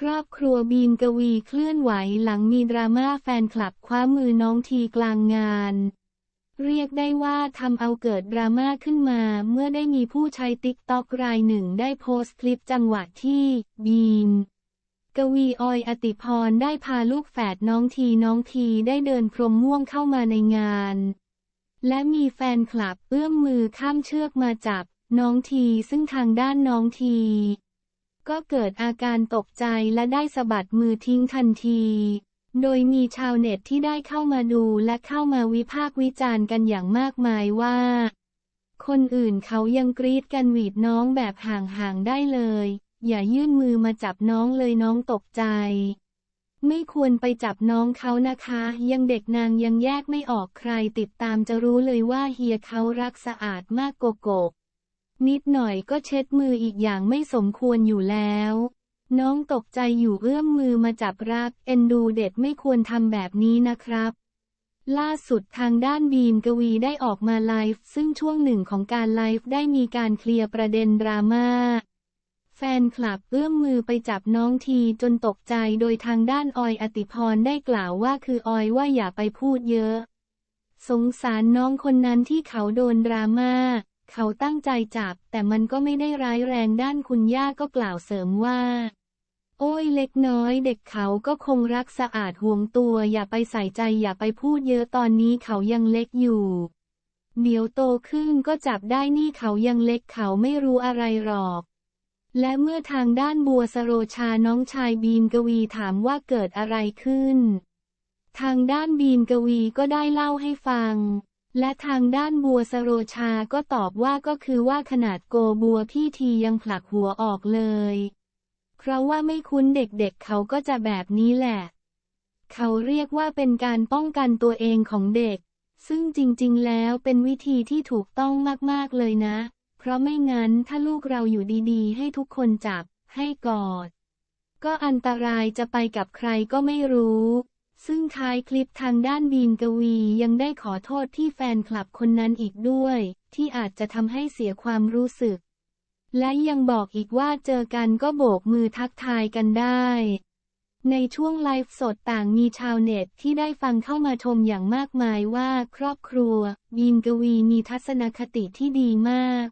ครอบครัวบีมกวีเคลื่อนไหวหลังมีดราม่าแฟนคลับคว้ามือน้องทีกลางงาน เรียกได้ว่าทำเอาเกิดดราม่าขึ้นมาเมื่อได้มีผู้ใช้ติ๊กต็อกรายหนึ่งได้โพสต์คลิปจังหวะที่บีม กวีออยอติพรได้พาลูกแฝดน้องทีน้องทีได้เดินพรมม่วงเข้ามาในงาน และมีแฟนคลับเอื้อมมือข้ามเชือกมาจับ น้องทีซึ่งทางด้านน้องที ก็เกิดอาการตกใจและได้สะบัดมือทิ้งทันที โดยมีชาวเน็ตที่ได้เข้ามาดูและเข้ามาวิพากษ์วิจารณ์กันอย่างมากมายว่า คนอื่นเขายังกรีดกันหวีดน้องแบบห่างๆได้เลย อย่ายื่นมือมาจับน้องเลยน้องตกใจ ไม่ควรไปจับน้องเขานะคะ ยังเด็กนางยังแยกไม่ออกใครติดตามจะรู้เลยว่าเฮียเขารักสะอาดมากโกโกก นิดหน่อยก็เช็ดมืออีกอย่างไม่สมควรอยู่แล้ว น้องตกใจอยู่เอื้อมมือมาจับรัก เอ็นดูเด็ดไม่ควรทำแบบนี้นะครับ ล่าสุดทางด้านบีมกวีได้ออกมาไลฟ์ ซึ่งช่วงหนึ่งของการไลฟ์ได้มีการเคลียร์ประเด็นดราม่าแฟนคลับเอื้อมมือไปจับน้องทีจนตกใจโดยทางด้านออยอติพรได้กล่าวว่าคือออยว่าอย่าไปพูดเยอะ สงสารน้องคนนั้นที่เขาโดนดราม่า เขาตั้งใจจับ แต่มันก็ไม่ได้ร้ายแรงด้านคุณย่าก็กล่าวเสริมว่า โอ้ยเล็กน้อยเด็กเขาก็คงรักสะอาดห่วงตัว อย่าไปใส่ใจอย่าไปพูดเยอะตอนนี้เขายังเล็กอยู่เดี๋ยวโตขึ้นก็จับได้นี่เขายังเล็กเขาไม่รู้อะไรหรอก และเมื่อทางด้านบัวสโรชาน้องชายบีมกวีถามว่าเกิดอะไรขึ้น ทางด้านบีมกวีก็ได้เล่าให้ฟัง และทางด้านบัวสโรชาก็ตอบว่าก็คือว่าขนาดโกบัวพี่ทียังผลักหัวออกเลย เพราะว่าไม่คุ้นเด็กๆเเขาก็จะแบบนี้แหละ เขาเรียกว่าเป็นการป้องกันตัวเองของเด็ก ซึ่งจริงๆแล้วเป็นวิธีที่ถูกต้องมากๆเลยนะ เพราะไม่งั้นถ้าลูกเราอยู่ดีๆ ให้ทุกคนจับ ให้กอด ก็อันตรายจะไปกับใครก็ไม่รู้ ซึ่งท้ายคลิปทางด้านบีมกวียังได้ขอโทษที่แฟนคลับคนนั้นอีกด้วย ที่อาจจะทำให้เสียความรู้สึก และยังบอกอีกว่าเจอกันก็โบกมือทักทายกันได้ ในช่วงไลฟ์สดต่างมีชาวเน็ตที่ได้ฟังเข้ามาชมอย่างมากมายว่าครอบครัว บีมกวีมีทัศนคติที่ดีมาก